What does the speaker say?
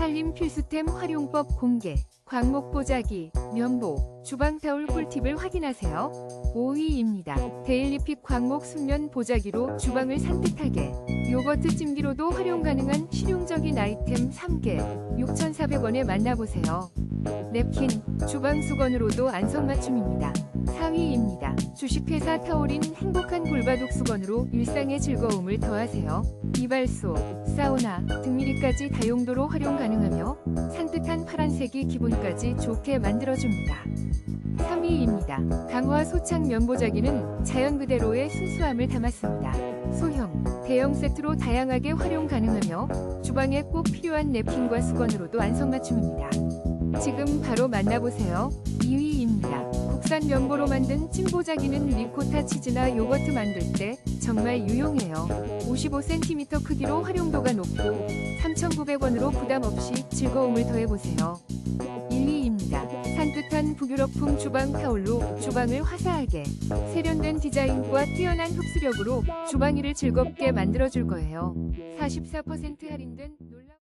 살림 필수템 활용법 공개. 광목 보자기, 면보, 주방 타올 꿀팁을 확인하세요. 5위입니다. 데일리픽 광목 순면 보자기로 주방을 산뜻하게. 요거트 찜기로도 활용 가능한 실용적인 아이템 3개. 6,400원에 만나보세요. 냅킨, 주방 수건으로도 안성맞춤입니다. 4위입니다. 주식회사 타올인 행복한 골바둑 수건으로 일상의 즐거움을 더하세요. 이발소, 사우나, 등미리까지 다용도로 활용 가능하며 산뜻한 파란색이 기분까지 좋게 만들어줍니다. 3위입니다. 강화 소창 면보자기는 자연 그대로의 순수함을 담았습니다. 소형, 대형 세트로 다양하게 활용 가능하며 주방에 꼭 필요한 냅킨과 수건으로도 안성맞춤입니다. 지금 바로 만나보세요. 2위입니다. 국산 면보로 만든 찜보자기는 리코타 치즈나 요거트 만들 때 정말 유용해요. 55cm 크기로 활용도가 높고 3,900원으로 부담 없이 즐거움을 더해보세요. 1위입니다. 산뜻한 북유럽풍 주방 타올로 주방을 화사하게 세련된 디자인과 뛰어난 흡수력으로 주방일을 즐겁게 만들어줄 거예요. 44% 할인된 놀라운